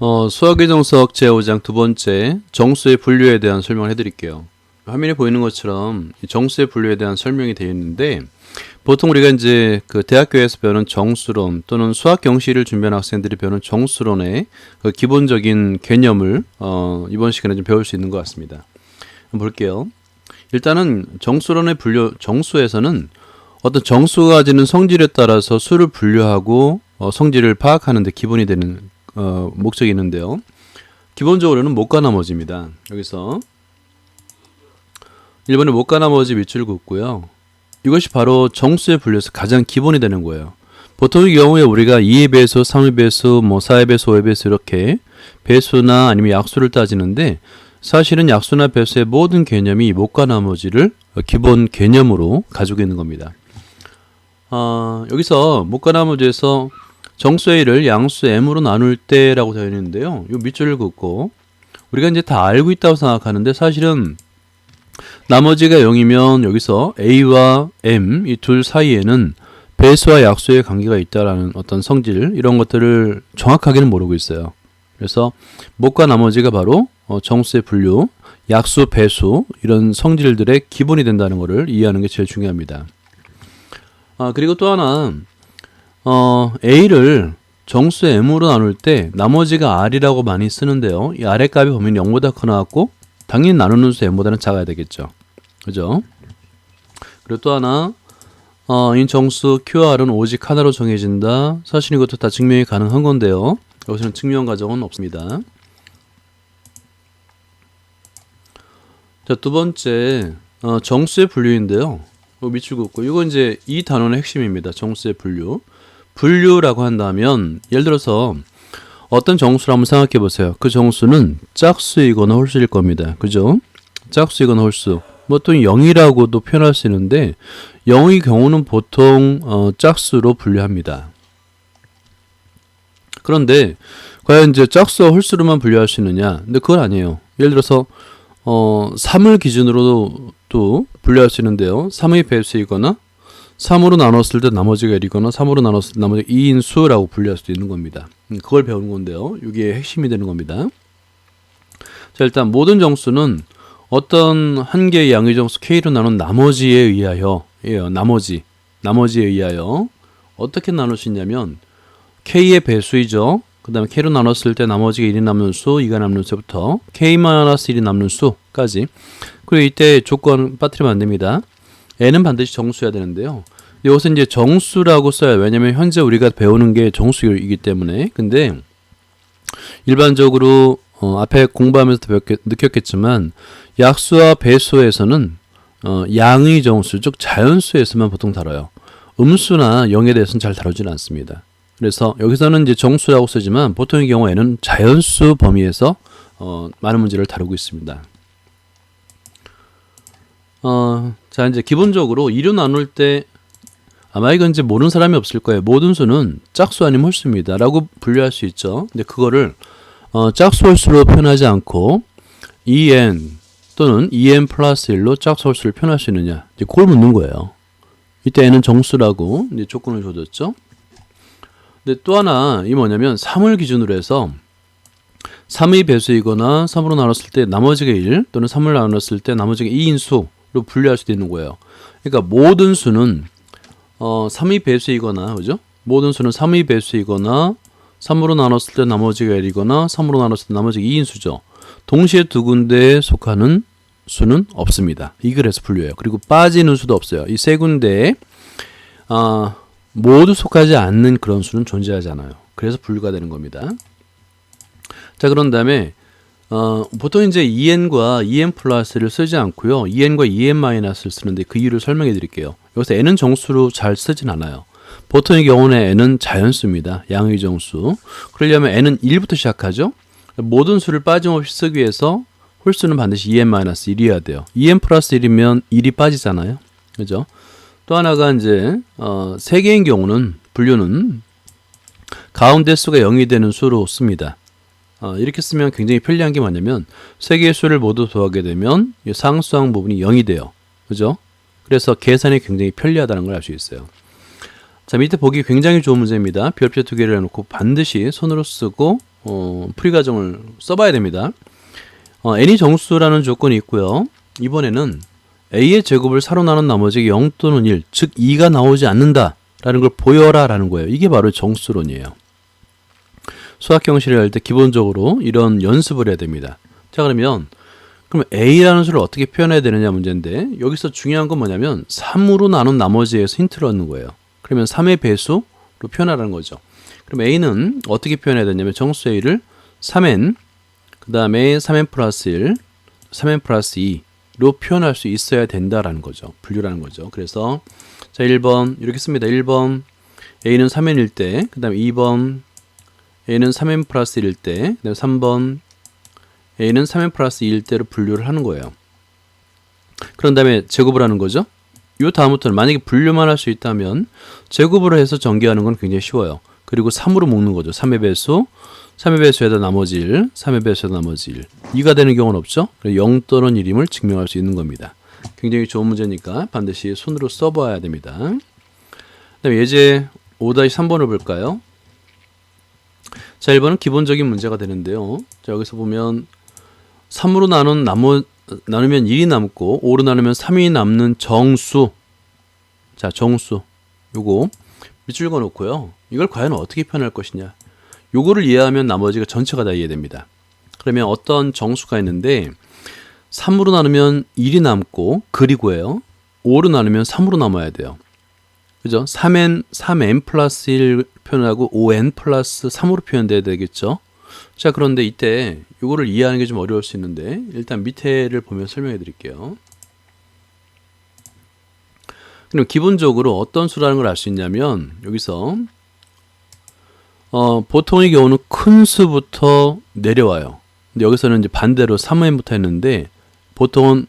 어, 수학의 정석 제5장 두 번째 정수의 분류에 대한 설명을 해드릴게요. 화면에 보이는 것처럼 이 정수의 분류에 대한 설명이 되어 있는데 보통 우리가 이제 그 대학교에서 배우는 정수론 또는 수학 경시를 준비하는 학생들이 배우는 정수론의 그 기본적인 개념을 어, 이번 시간에 좀 배울 수 있는 것 같습니다. 볼게요. 일단은 정수론의 분류 정수에서는 어떤 정수가 가지는 성질에 따라서 수를 분류하고 어, 성질을 파악하는 데 기본이 되는 어, 목적이 있는데요. 기본적으로는 못과 나머지입니다. 여기서 1번에 못과 나머지 밑줄 긋고요. 이것이 바로 정수의 분류에서 가장 기본이 되는 거예요. 보통의 경우에 우리가 2의 배수, 3의 배수, 뭐 4의 배수, 5의 배수 이렇게 배수나 아니면 약수를 따지는데 사실은 약수나 배수의 모든 개념이 못과 나머지를 기본 개념으로 가지고 있는 겁니다. 어, 여기서 못과 나머지에서 정수의 1을 양수 m으로 나눌 때라고 되어 있는데요. 이 밑줄을 긋고 우리가 이제 다 알고 있다고 생각하는데 사실은 나머지가 0이면 여기서 a와 m 이 둘 사이에는 배수와 약수의 관계가 있다라는 어떤 성질 이런 것들을 정확하게는 모르고 있어요. 그래서 못과 나머지가 바로 어, 정수의 분류, 약수, 배수 이런 성질들의 기본이 된다는 것을 이해하는 게 제일 중요합니다. 아 그리고 또 하나 어, a를 정수 m으로 나눌 때 나머지가 r이라고 많이 쓰는데요. 이 r의 값이 보면 0보다 커 나왔고 당연히 나누는 수 m보다는 작아야 되겠죠. 그죠? 그리고 또 하나 어, 인 정수 QR은 오직 하나로 정해진다. 사실 이것도 다 증명이 가능한 건데요. 여기서는 증명 과정은 없습니다. 자, 두 번째 어, 정수의 분류인데요. 밑줄 긋고 이건 이제 이 단원의 핵심입니다. 정수의 분류. 분류라고 한다면 예를 들어서 어떤 정수를 한번 생각해 보세요. 그 정수는 짝수이거나 홀수일 겁니다. 그죠? 짝수이거나 홀수. 뭐또 0이라고도 표현할 수 있는데 0의 경우는 보통 어, 짝수로 분류합니다. 그런데 과연 이제 짝수와 홀수로만 분류할 수 있느냐? 근데 그건 아니에요. 예를 들어서 어, 3을 기준으로도 또 분류할 수 있는데요. 3의 배수이거나 3으로 나눴을 때 나머지가 1이거나 3으로 나눴을 때 나머지가 2인 수라고 분류할 수도 있는 겁니다. 음, 그걸 배우는 건데요. 이게 핵심이 되는 겁니다. 자, 일단 모든 정수는 어떤 한 개의 양의 정수 K로 나눈 나머지에 의하여, 예, 나머지, 나머지에 의하여 어떻게 나눌 수 있냐면 K의 배수이죠. 그 다음에 K로 나눴을 때 나머지가 1이 남는 수, 2가 남는 수부터 K-1이 남는 수까지. 그리고 이때 조건 빠뜨리면 안 됩니다. N은 반드시 정수여야 되는데요. 여기서 이제 정수라고 써요. 왜냐면 현재 우리가 배우는 게 정수이기 때문에. 근데 일반적으로 어, 앞에 공부하면서 배웠겠, 느꼈겠지만 약수와 배수에서는 어, 양의 정수, 즉 자연수에서만 보통 다뤄요. 음수나 0에 대해서는 잘 다루지는 않습니다. 그래서 여기서는 이제 정수라고 쓰지만 보통의 경우에는 자연수 범위에서 어, 많은 문제를 다루고 있습니다. 어, 자, 이제 기본적으로 2로 나눌 때 아마 이건 이제 모르는 사람이 없을 거예요. 모든 수는 짝수 아니면 홀수입니다. 라고 분류할 수 있죠. 근데 그거를 어, 짝수 홀수로 표현하지 않고 en 또는 en 플러스 1로 짝수 홀수를 표현할 수 있느냐. 이제 그걸 묻는 거예요. 이때 n은 정수라고 이제 조건을 줘줬죠. 근데 또 하나 이 뭐냐면 3을 기준으로 해서 3의 배수이거나 3으로 나눴을 때 나머지가 1 또는 3을 나눴을 때 나머지가 2인 수 로 분류할 수도 있는 거예요. 그러니까 모든 수는 어, 3의 배수이거나 그죠? 모든 수는 3의 배수이거나 3으로 나눴을 때 나머지가 1이거나 3으로 나눴을 때 나머지가 2인 수죠. 동시에 두 군데에 속하는 수는 없습니다. 이 글에서 분류해요. 그리고 빠지는 수도 없어요. 이 세 군데에 어, 모두 속하지 않는 그런 수는 존재하지 않아요. 그래서 분류가 되는 겁니다. 자, 그런 다음에 어, 보통 이제 en과 en 플러스를 쓰지 않고요. en과 en 마이너스를 쓰는데 그 이유를 설명해 드릴게요. 여기서 n은 정수로 잘 쓰진 않아요. 보통의 경우는 n은 자연수입니다. 양의 정수. 그러려면 n은 1부터 시작하죠. 모든 수를 빠짐없이 쓰기 위해서 홀수는 반드시 en 마이너스 1이어야 돼요. en 플러스 1이면 1이 빠지잖아요. 그죠? 또 하나가 이제 어, 세 개인 경우는 분류는 가운데 수가 0이 되는 수로 씁니다. 어, 이렇게 쓰면 굉장히 편리한 게 뭐냐면 세 개의 수를 모두 더하게 되면 이 상수항 부분이 0이 돼요. 그죠? 그래서 계산이 굉장히 편리하다는 걸 알 수 있어요. 자, 밑에 보기 굉장히 좋은 문제입니다. 별표 두 개를 해놓고 반드시 손으로 쓰고 어, 풀이 과정을 써봐야 됩니다. 어, n이 정수라는 조건이 있고요. 이번에는 a의 제곱을 사로 나눈 나머지 0 또는 1, 즉 2가 나오지 않는다라는 걸 보여라라는 거예요. 이게 바로 정수론이에요. 수학 경실을 할때 기본적으로 이런 연습을 해야 됩니다. 자 그러면 그럼 a라는 수를 어떻게 표현해야 되느냐 문제인데 여기서 중요한 건 뭐냐면 3으로 나눈 나머지에서 힌트를 얻는 거예요. 그러면 3의 배수로 표현하라는 거죠. 그럼 a는 어떻게 표현해야 되냐면 정수 a를 3n 그 다음에 3n 플러스 1, 3n 플러스 2로 표현할 수 있어야 된다라는 거죠. 분류라는 거죠. 그래서 자 1번 이렇게 씁니다. 1번 a는 3n일 때, 그 다음에 2번 a는 3n 플러스 1일 때, 그 다음에 3번 a는 3n 플러스 2일 때로 분류를 하는 거예요. 그런 다음에 제곱을 하는 거죠. 요 다음부터는 만약에 분류만 할 수 있다면 제곱으로 해서 전개하는 건 굉장히 쉬워요. 그리고 3으로 묶는 거죠. 3의 배수, 3의 배수에다 나머지 1, 3의 배수에다 나머지 1. 2가 되는 경우는 없죠. 0 또는 1임을 증명할 수 있는 겁니다. 굉장히 좋은 문제니까 반드시 손으로 써봐야 됩니다. 그 다음에 예제 5-3번을 볼까요? 자, 1번은 기본적인 문제가 되는데요. 자, 여기서 보면 3으로 나눈 나무, 나누면 1이 남고 5로 나누면 3이 남는 정수. 자, 정수. 요거 밑줄 그어 놓고요. 이걸 과연 어떻게 표현할 것이냐. 요거를 이해하면 나머지가 전체가 다 이해됩니다. 그러면 어떤 정수가 있는데 3으로 나누면 1이 남고 그리고요. 5로 나누면 3으로 남아야 돼요. 그죠? 3n, 3n 플러스 1 표현하고 5n 플러스 3으로 표현돼야 되겠죠? 자, 그런데 이때 이거를 이해하는 게 좀 어려울 수 있는데 일단 밑에를 보면 설명해 드릴게요. 그럼 기본적으로 어떤 수라는 걸 알 수 있냐면 여기서 어, 보통의 경우는 큰 수부터 내려와요. 근데 여기서는 이제 반대로 3n부터 했는데 보통은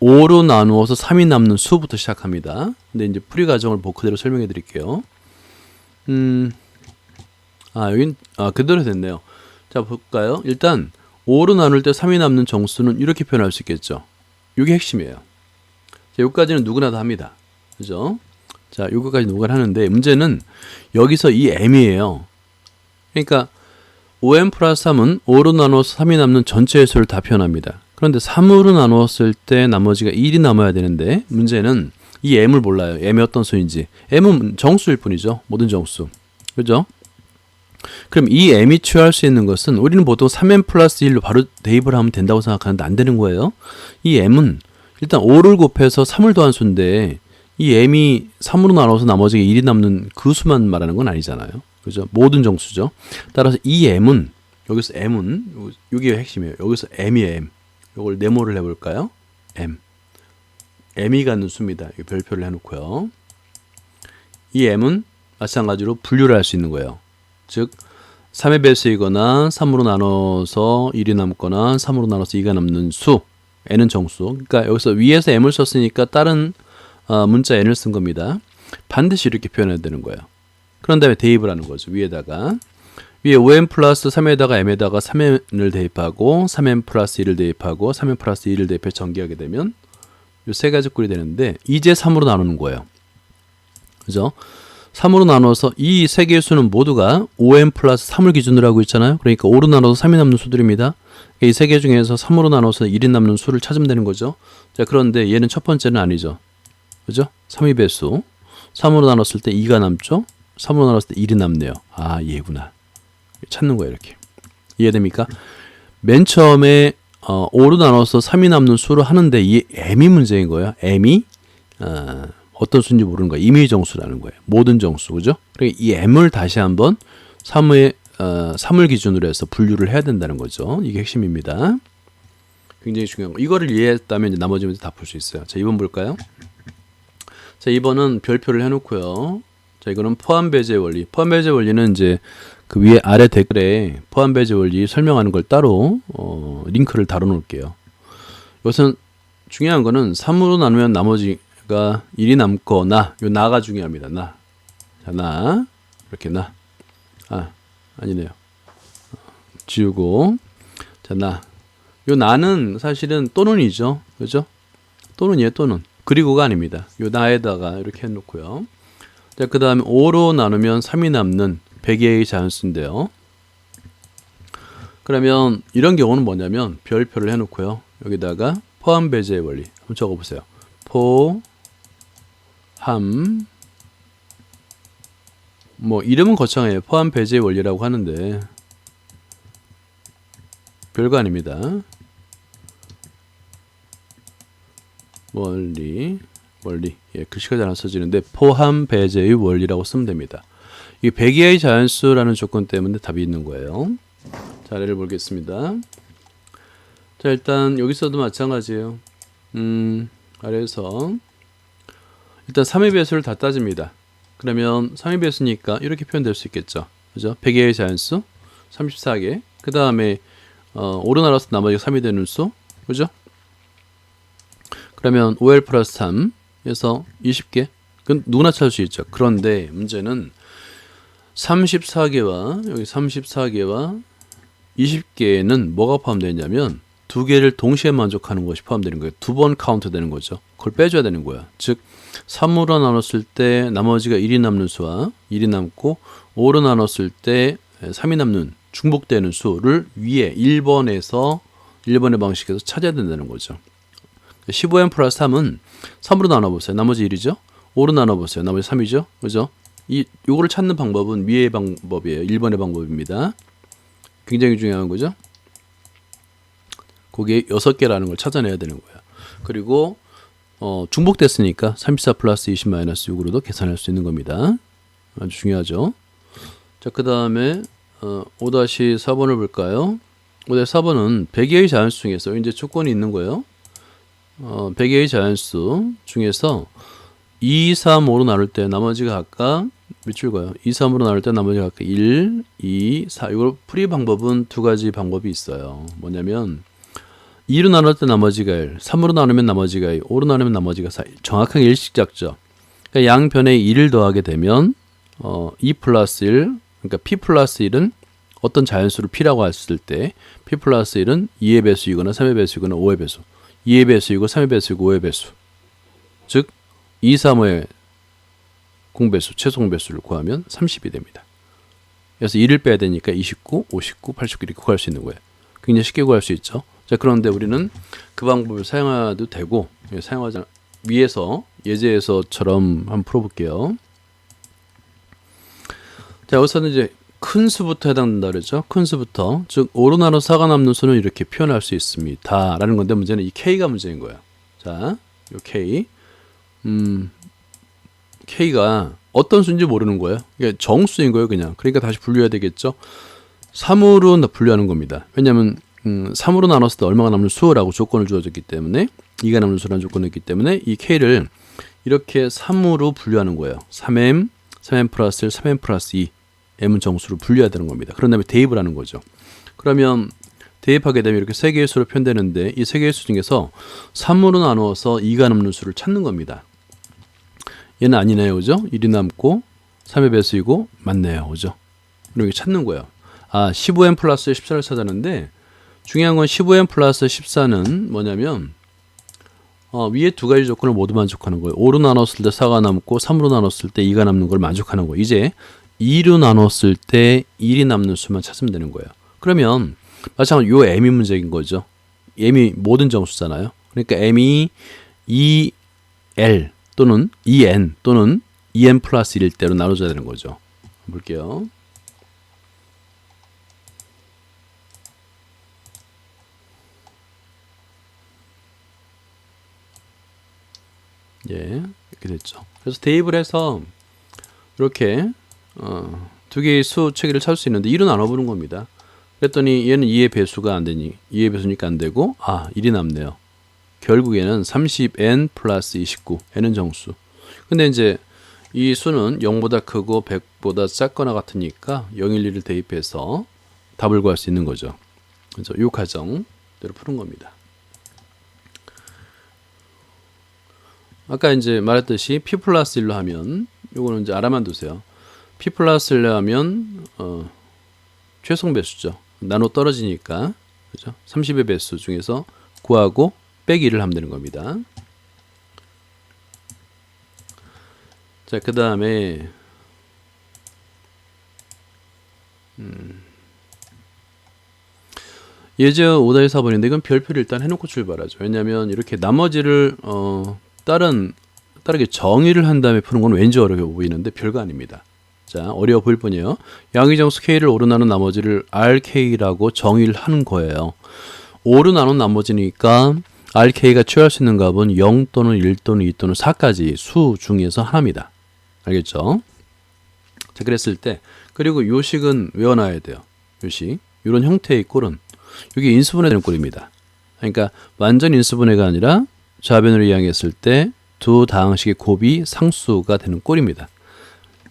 5로 나누어서 3이 남는 수부터 시작합니다. 근데 이제 풀이 과정을 뭐 그대로 설명해 드릴게요. 음, 아, 여긴, 아, 그대로 됐네요. 자, 볼까요? 일단, 5로 나눌 때 3이 남는 정수는 이렇게 표현할 수 있겠죠. 이게 핵심이에요. 자, 여기까지는 누구나 다 합니다. 그죠? 자, 여기까지 누구나 하는데, 문제는 여기서 이 m이에요. 그러니까, 5m 플러스 3은 5로 나눠서 3이 남는 전체 의 수를 다 표현합니다. 그런데 3으로 나누었을 때 나머지가 1이 남아야 되는데 문제는 이 m을 몰라요. m이 어떤 수인지. m은 정수일 뿐이죠. 모든 정수. 그죠? 그럼 이 m이 취할 수 있는 것은 우리는 보통 3m 플러스 1로 바로 대입을 하면 된다고 생각하는데 안 되는 거예요. 이 m은 일단 5를 곱해서 3을 더한 수인데 이 m이 3으로 나눠서 나머지가 1이 남는 그 수만 말하는 건 아니잖아요. 그죠? 모든 정수죠. 따라서 이 m은 여기서 m은 여기가 핵심이에요. 여기서 m이에요. m. 이걸 네모를 해볼까요? m. m이 갖는 수입니다. 이 별표를 해놓고요. 이 m은 마찬가지로 분류를 할 수 있는 거예요. 즉 3의 배수이거나 3으로 나눠서 1이 남거나 3으로 나눠서 2가 남는 수 n은 정수. 그러니까 여기서 위에서 m을 썼으니까 다른 어, 문자 n을 쓴 겁니다. 반드시 이렇게 표현해야 되는 거예요. 그런 다음에 대입을 하는 거죠. 위에다가 위에 5n 플러스 3에다가 m에다가 3n을 대입하고 3n 플러스 1을 대입하고 3n 플러스 2를 대입해 전개하게 되면 이세 가지 꼴이 되는데 이제 3으로 나누는 거예요. 그죠? 3으로 나눠서 이 세 개의 수는 모두가 5n 플러스 3을 기준으로 하고 있잖아요. 그러니까 5로 나눠서 3이 남는 수들입니다. 이 세 개 중에서 3으로 나눠서 1이 남는 수를 찾으면 되는 거죠. 자, 그런데 얘는 첫 번째는 아니죠. 그죠? 3의 배수. 3으로 나눴을 때 2가 남죠? 3으로 나눴을 때 1이 남네요. 아, 얘구나. 찾는 거예요, 이렇게. 이해됩니까? 맨 처음에 어, 5로 나눠서 3이 남는 수를 하는데 이 m이 문제인 거예요. m이 어, 어떤 수인지 모르는 거예요. 임의 정수라는 거예요. 모든 정수, 그죠? 그러니까 이 m을 다시 한번 3의 어, 3을 기준으로 해서 분류를 해야 된다는 거죠. 이게 핵심입니다. 굉장히 중요한 거. 이거를 이해했다면 나머지 문제 다풀수 있어요. 자, 2번 볼까요? 자, 2번은 별표를 해놓고요. 자, 이거는 포함 배제 원리. 포함 배제 원리는 이제 그 위에 아래 댓글에 포함 배제 원리 설명하는 걸 따로 어, 링크를 달아 놓을게요. 이것은 중요한 거는 3으로 나누면 나머지가 1이 남거나 요 나가 중요합니다. 나. 자, 나. 이렇게 나. 아, 아니네요. 지우고. 자, 나. 요 나는 사실은 또는이죠. 그죠? 또는이에요, 또는. 그리고가 아닙니다. 요 나에다가 이렇게 해 놓고요. 자, 그 다음에 5로 나누면 3이 남는 100의 자연수인데요. 그러면 이런 경우는 뭐냐면 별표를 해놓고요. 여기다가 포함 배제의 원리 한번 적어보세요. 포함 뭐 이름은 거창해요. 포함 배제의 원리라고 하는데 별거 아닙니다. 원리 원리 예, 글씨가 잘 안 써지는데 포함 배제의 원리라고 쓰면 됩니다. 이 배기의 자연수라는 조건 때문에 답이 있는 거예요. 자, 예를 보겠습니다. 자, 일단 여기서도 마찬가지예요. 음, 아래에서 일단 3의 배수를 다 따집니다. 그러면 3의 배수니까 이렇게 표현될 수 있겠죠. 그죠? 100개의 자연수 34개. 그 다음에 어, 오르나라서 나머지가 3이 되는 수. 그죠? 그러면 5L 플러스 3 에서 20개. 그건 누구나 찾을 수 있죠. 그런데 문제는 34개와 여기 34개와 20개는 뭐가 포함되어 있냐면 두 개를 동시에 만족하는 것이 포함되는 거예요. 두 번 카운트 되는 거죠. 그걸 빼줘야 되는 거야. 즉 3으로 나눴을 때 나머지가 1이 남는 수와 1이 남고 5로 나눴을 때 3이 남는 중복되는 수를 위에 1번에서 1번의 방식에서 찾아야 된다는 거죠. 15n 플러스 3은 3으로 나눠보세요. 나머지 1이죠. 5로 나눠보세요. 나머지 3이죠. 그죠? 이 요거를 찾는 방법은 위의 방법이에요. 1번의 방법입니다. 굉장히 중요한 거죠. 거기에 6개라는 걸 찾아내야 되는 거예요. 그리고 어, 중복됐으니까 34 플러스 20 마이너스 6으로도 계산할 수 있는 겁니다. 아주 중요하죠. 자, 그 다음에 어, 5-4번을 볼까요? 5-4번은 100개의 자연수 중에서 이제 조건이 있는 거예요. 어, 100개의 자연수 중에서 2, 3, 5로 나눌 때 나머지가 각각 몇 줄까요? 2, 3으로 나눌 때 나머지가 각각 1, 2, 4. 이걸 풀이 방법은 두 가지 방법이 있어요. 뭐냐면 2로 나눌 때 나머지가 1, 3으로 나누면 나머지가 2, 5로 나누면 나머지가 4. 정확하게 일식 작죠. 그러니까 양변에 1을 더하게 되면 어, 2 플러스 1, 그러니까 p 플러스 1은 어떤 자연수를 p라고 했을 때 p 플러스 1은 2의 배수이거나 3의 배수이거나 5의 배수. 2의 배수이고 3의 배수이고 5의 배수. 즉 2, 3의 공배수, 최소 공배수를 구하면 30이 됩니다. 그래서 1을 빼야 되니까 29, 59, 89 이렇게 구할 수 있는 거예요. 굉장히 쉽게 구할 수 있죠. 자, 그런데 우리는 그 방법을 사용해도 되고 예, 사용하지 위에서 예제에서처럼 한번 풀어볼게요. 자, 여기서는 이제 큰 수부터 해당된다 그러죠. 큰 수부터 즉 5로 나눠 4가 남는 수는 이렇게 표현할 수 있습니다. 라는 건데 문제는 이 K가 문제인 거예요. 자, 요 K 음, K가 어떤 수인지 모르는 거예요. 이게 정수인 거예요, 그냥. 그러니까 다시 분류해야 되겠죠. 3으로 분류하는 겁니다. 왜냐하면 음, 3으로 나눴을 때 얼마가 남는 수라고 조건을 주어졌기 때문에 2가 남는 수라는 조건이 있기 때문에 이 K를 이렇게 3으로 분류하는 거예요. 3M, 3M 플러스 1, 3M 플러스 2 M은 정수로 분류해야 되는 겁니다. 그런 다음에 대입을 하는 거죠. 그러면 대입하게 되면 이렇게 세 개의 수로 표현되는데 이 세 개의 수 중에서 3으로 나누어서 2가 남는 수를 찾는 겁니다. 얘는 아니네요. 그죠? 1이 남고 3의 배수이고 맞네요. 그죠? 이렇게 찾는 거예요. 아, 15n 플러스 14를 찾았는데 중요한 건 15n 플러스 14는 뭐냐면 어, 위에 두 가지 조건을 모두 만족하는 거예요. 5로 나눴을 때 4가 남고 3으로 나눴을 때 2가 남는 걸 만족하는 거예요. 이제 2로 나눴을 때 1이 남는 수만 찾으면 되는 거예요. 그러면 마찬가지로 요 m이 문제인 거죠. m이 모든 정수잖아요. 그러니까 m이 2l 또는 2n 또는 2n 플러스 1일 때로 나눠줘야 되는 거죠. 볼게요. 예, 이렇게 됐죠. 그래서 대입을 해서 이렇게 어, 두 개의 수 체계를 찾을 수 있는데 1은 나눠보는 겁니다. 그랬더니 얘는 2의 배수가 안 되니 2의 배수니까 안 되고 아 1이 남네요. 결국에는 30n 플러스 29 n은 정수. 근데 이제 이 수는 0보다 크고 100보다 작거나 같으니까 0, 1, 2를 대입해서 답을 구할 수 있는 거죠. 그래서 이 과정대로 푸는 겁니다. 아까 이제 말했듯이 p 플러스 1로 하면 요거는 이제 알아만 두세요. P 플러스 1로 하면 어, 최종 배수죠. 나눠 떨어지니까 그죠? 30의 배수 중에서 구하고 빼기를 하면 되는 겁니다. 자, 그 다음에 음, 예제 5다의 4번인데 이건 별표를 일단 해놓고 출발하죠. 왜냐하면 이렇게 나머지를 어, 다른 다르게 정의를 한 다음에 푸는 건 왠지 어려워 보이는데 별거 아닙니다. 자, 어려워 보일 뿐이에요. 양의정수 K를 오로 나눈 나머지를 RK라고 정의를 하는 거예요. 오로 나눈 나머지니까 RK가 취할 수 있는 값은 0 또는 1 또는 2 또는 4까지 수 중에서 하나입니다. 알겠죠? 자, 그랬을 때 그리고 요식은 외워놔야 돼요. 요식. 이런 형태의 꼴은 이게 인수분해 되는 꼴입니다. 그러니까 완전 인수분해가 아니라 좌변으로 이항했을 때 두 다항식의 곱이 상수가 되는 꼴입니다.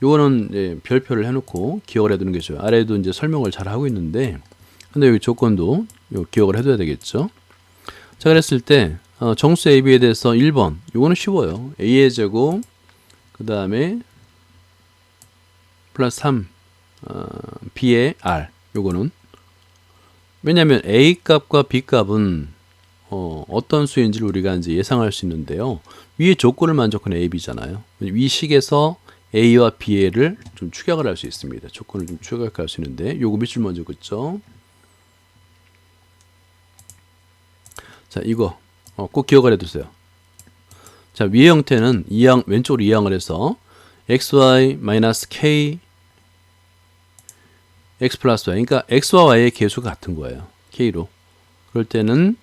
요거는 별표를 해놓고 기억을 해두는 게 좋아요. 아래도 이제 설명을 잘 하고 있는데, 근데 여기 조건도 요 기억을 해둬야 되겠죠. 자, 그랬을 때 어, 정수 A, B에 대해서 1번 요거는 쉬워요. A의 제곱 그 다음에 플러스 3 어, B의 R 요거는 왜냐하면 A 값과 B 값은 어, 어떤 수인지를 우리가 이제 예상할 수 있는데요. 위의 조건을 만족하는 A, B잖아요. 위 식에서 A와 B를 좀 추격을 할 수 있습니다. 조건을 좀 추격할 수 있는데 요거 밑줄 먼저 긋죠. 자, 이거 어, 꼭 기억을 해두세요. 자, 위의 형태는 이항 왼쪽으로 이항을 해서 xy 마이너스 k x 플러스 y 그러니까 x와 y의 계수가 같은 거예요. k로. 그럴 때는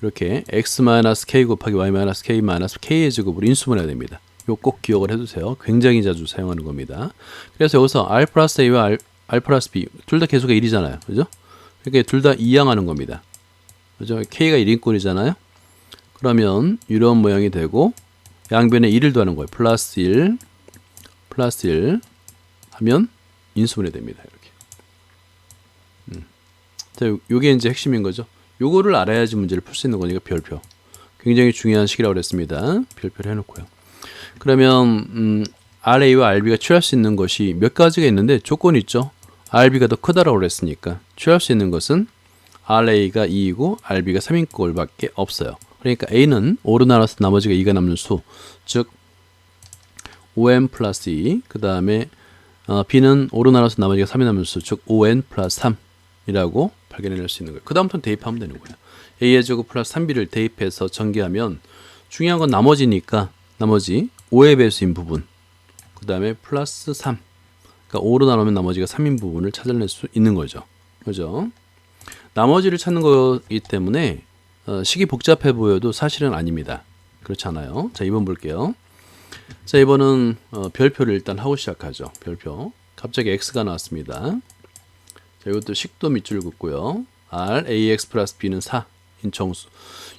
이렇게 x 마이너스 k 곱하기 y 마이너스 k 마이너스 k의 제곱으로 인수분해야 됩니다. 요꼭 기억을 해두세요. 굉장히 자주 사용하는 겁니다. 그래서 여기서 r 플러스 a와 r, r 플러스 b 둘 다 계수가 1이잖아요. 그죠? 그러니까 둘 다 이항하는 겁니다. 그죠? k가 1인꼴이잖아요. 그러면 이런 모양이 되고 양변에 1을 더하는 거예요. 플러스 1 플러스 1 하면 인수분해 됩니다. 이렇게. 음. 자, 요- 요게 이제 핵심인 거죠. 요거를 알아야지 문제를 풀 수 있는 거니까 별표. 굉장히 중요한 식이라고 그랬습니다. 별표를 해놓고요. 그러면 음, RA와 RB가 취할 수 있는 것이 몇 가지가 있는데 조건이 있죠. RB가 더 크다라고 그랬으니까 취할 수 있는 것은 RA가 2이고 RB가 3인 꼴밖에 없어요. 그러니까 A는 5로 나눠서 나머지가 2가 남는 수, 즉 5n 플러스 2, 그 다음에 어, B는 5로 나눠서 나머지가 3이 남는 수, 즉 5n 플러스 3이라고 발견해낼 수 있는 거예요. 그 다음부터는 대입하면 되는 거예요. A의 제곱 플러스 3B를 대입해서 전개하면 중요한 건 나머지니까 나머지 5의 배수인 부분, 그 다음에 플러스 3, 그러니까 5로 나누면 나머지가 3인 부분을 찾아낼 수 있는 거죠. 그죠? 나머지를 찾는 거기 때문에 어, 식이 복잡해 보여도 사실은 아닙니다. 그렇지 않아요. 자, 2번 볼게요. 자, 이번은 어, 별표를 일단 하고 시작하죠. 별표. 갑자기 x가 나왔습니다. 자, 이것도 식도 밑줄 긋고요. r ax 플러스 b는 4인 정수.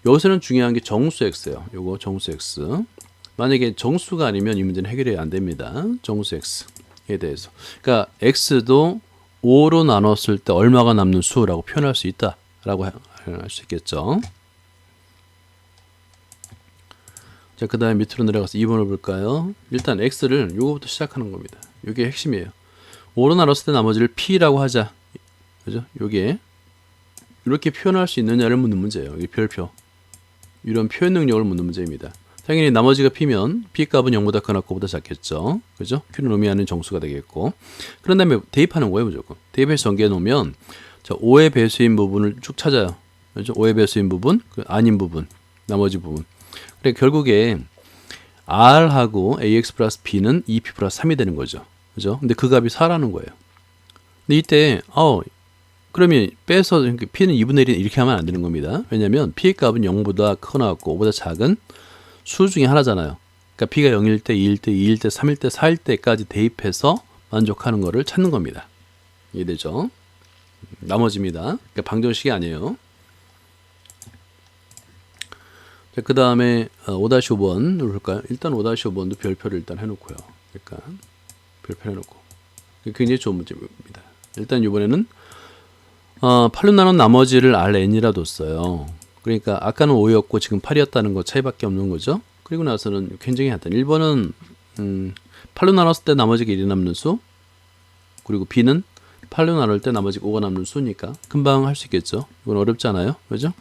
여기서는 중요한 게 정수 x예요. 요거 정수 x. 만약에 정수가 아니면 이 문제는 해결이 안 됩니다. 정수 x에 대해서. 그러니까 x도 5로 나눴을 때 얼마가 남는 수라고 표현할 수 있다라고 할 수 있겠죠. 자, 그 다음에 밑으로 내려가서 2번을 볼까요? 일단 x를 요거부터 시작하는 겁니다. 요게 핵심이에요. 5로 나눴을 때 나머지를 p라고 하자. 그죠? 요게 이렇게 표현할 수 있느냐를 묻는 문제예요. 이게 별표. 이런 표현 능력을 묻는 문제입니다. 당연히 나머지가 p면 p 값은 0보다 크나 고보다 작겠죠. 그죠? q는 의미하는 정수가 되겠고. 그런 다음에 대입하는 거예요, 무조건. 대입해서 전개해 놓으면 자, 5의 배수인 부분을 쭉 찾아요. 그죠? 5의 배수인 부분, 그 아닌 부분, 나머지 부분. 그래 결국에 r하고 ax 플러스 b는 2p 플러스 3이 되는 거죠. 그죠? 근데 그 값이 4라는 거예요. 근데 이때 어 그러면 빼서 p는 2분의 1 이렇게 하면 안 되는 겁니다. 왜냐하면 p의 값은 0보다 크거나 같고 5보다 작은 수 중에 하나잖아요. 그러니까 p가 0일 때, 2일 때, 2일 때, 3일 때, 4일 때까지 대입해서 만족하는 거를 찾는 겁니다. 이해되죠? 나머지입니다. 그러니까 방정식이 아니에요. 자, 그 다음에 5-5번을 볼까요? 일단 5-5번도 별표를 일단 해놓고요. 그러니까 별표 해놓고 굉장히 좋은 문제입니다. 일단 이번에는 어, 8로 나눈 나머지를 Rn이라 뒀어요. 그러니까 아까는 5였고 지금 8이었다는 거 차이밖에 없는 거죠. 그리고 나서는 굉장히 간단. 1번은 음, 8로 나눴을 때 나머지가 1이 남는 수. 그리고 B는 8로 나눌 때 나머지가 5가 남는 수니까 금방 할 수 있겠죠. 이건 어렵지 않아요. 그죠?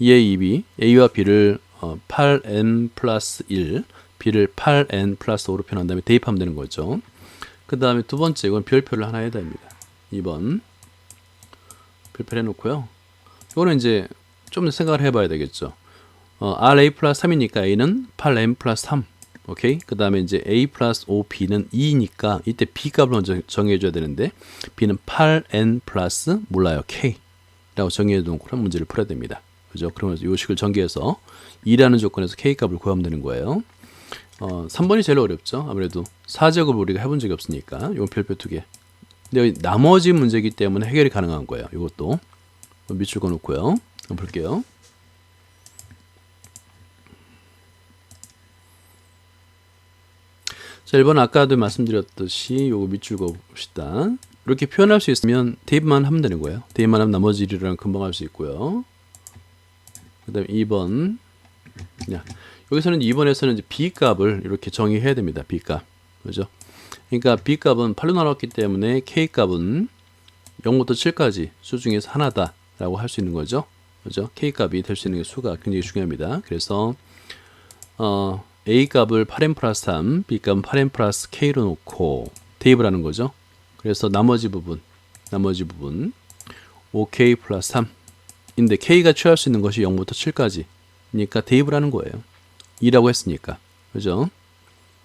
2A, 2B, A와 B를 어, 8n 플러스 1, B를 8n 플러스 5로 표현한 다음에 대입하면 되는 거죠. 그 다음에 두 번째, 이건 별표를 하나 해야 됩니다. 2번. 별표를 해놓고요. 이거는 이제 좀더 생각을 해봐야 되겠죠. 어, RA 플러스 3이니까 A는 8M 플러스 3. 오케이. 그 다음에 이제 A 플러스 5B는 2니까 이때 B 값을 먼저 정해줘야 되는데 B는 8N 플러스 몰라요. K. 라고 정해놓고 그런 문제를 풀어야 됩니다. 그죠? 그러면서 요 식을 전개해서 2라는 조건에서 K 값을 구하면 되는 거예요. 어, 3번이 제일 어렵죠. 아무래도 4제곱을 우리가 해본 적이 없으니까 요 별표 두 개. 근데 나머지 문제이기 때문에 해결이 가능한 거예요. 이것도 밑줄 그어놓고요. 볼게요. 자, 1번 아까도 말씀드렸듯이 요거 밑줄 그어봅시다. 이렇게 표현할 수 있으면 대입만 하면 되는 거예요. 대입만 하면 나머지 일이랑 금방 할 수 있고요. 그 다음에 2번. 야, 여기서는 2번에서는 이제 B 값을 이렇게 정의해야 됩니다. B 값. 그죠? 그러니까 B 값은 8로 나눴기 때문에 K 값은 0부터 7까지 수 중에서 하나다라고 할 수 있는 거죠. 그죠? K 값이 될 수 있는 게 수가 굉장히 중요합니다. 그래서 어, A 값을 8n 플러스 3, B 값은 8n 플러스 K로 놓고 대입을 하는 거죠. 그래서 나머지 부분, 나머지 부분 5K 플러스 3인데 K가 취할 수 있는 것이 0부터 7까지 그러니까 대입을 하는 거예요. 2라고 했으니까. 그죠?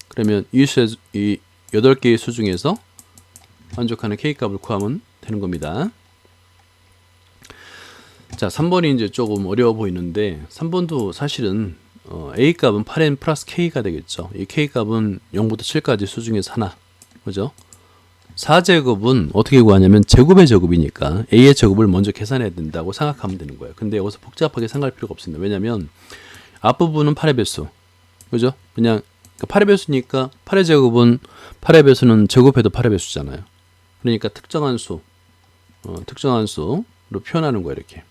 그러면 이, 수, 이 8개의 수 중에서 만족하는 K 값을 구하면 되는 겁니다. 자, 3번이 이제 조금 어려워 보이는데 3번도 사실은 어, A 값은 8n 플러스 K가 되겠죠. 이 K 값은 0부터 7까지 수 중에서 하나. 그죠? 4제곱은 어떻게 구하냐면 제곱의 제곱이니까 A의 제곱을 먼저 계산해야 된다고 생각하면 되는 거예요. 근데 여기서 복잡하게 생각할 필요가 없습니다. 왜냐면 앞부분은 8의 배수. 그죠? 그냥 8의 배수니까 8의 제곱은 8의 배수는 제곱해도 8의 배수잖아요. 그러니까 특정한 수, 어, 특정한 수로 표현하는 거예요. 이렇게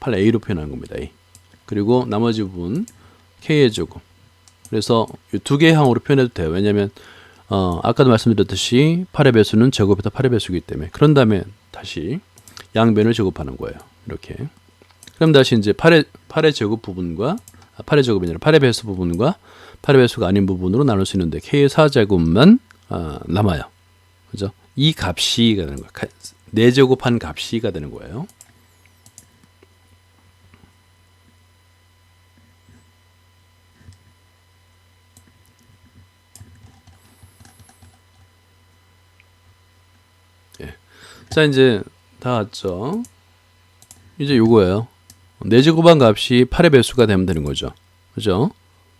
8A로 표현하는 겁니다. A. 그리고 나머지 부분 K의 제곱. 그래서 이 두 개의 항으로 표현해도 돼요. 왜냐면 어, 아까도 말씀드렸듯이 8의 배수는 제곱해도 8의 배수이기 때문에 그런 다음에 다시 양변을 제곱하는 거예요. 이렇게. 그럼 다시 이제 8의 8의 제곱 부분과 아, 8의 제곱이 아니라 8의 배수 부분과 8의 배수가 아닌 부분으로 나눌 수 있는데 K의 4제곱만 아, 남아요. 그죠? 이 값이가 되는 거예요. 4제곱한 값이가 되는 거예요. 예. 자, 이제 다 왔죠. 이제 요거예요. 4제곱한 값이 8의 배수가 되면 되는 거죠. 그죠?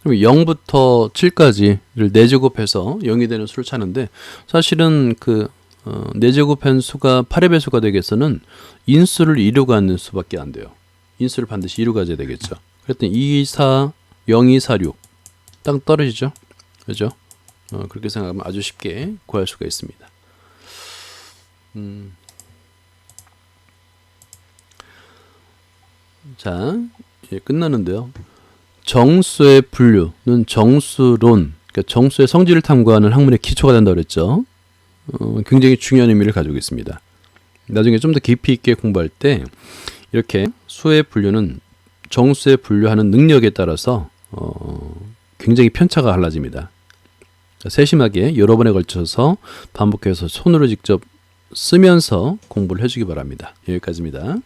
그럼 0부터 7까지를 4제곱해서 0이 되는 수를 찾는데 사실은 그 어, 4제곱한 수가 8의 배수가 되겠어는 인수를 이루가는 수밖에 안 돼요. 인수를 반드시 이루가져야 되겠죠. 그랬더니 2, 4, 0, 2, 4, 6. 딱 떨어지죠. 그죠? 어, 그렇게 생각하면 아주 쉽게 구할 수가 있습니다. 음. 자, 예, 끝나는데요. 정수의 분류는 정수론, 그러니까 정수의 성질을 탐구하는 학문의 기초가 된다고 그랬죠. 어, 굉장히 중요한 의미를 가지고 있습니다. 나중에 좀 더 깊이 있게 공부할 때 이렇게 수의 분류는 정수의 분류하는 능력에 따라서 어, 굉장히 편차가 달라집니다. 세심하게 여러 번에 걸쳐서 반복해서 손으로 직접 쓰면서 공부를 해주기 바랍니다. 여기까지입니다.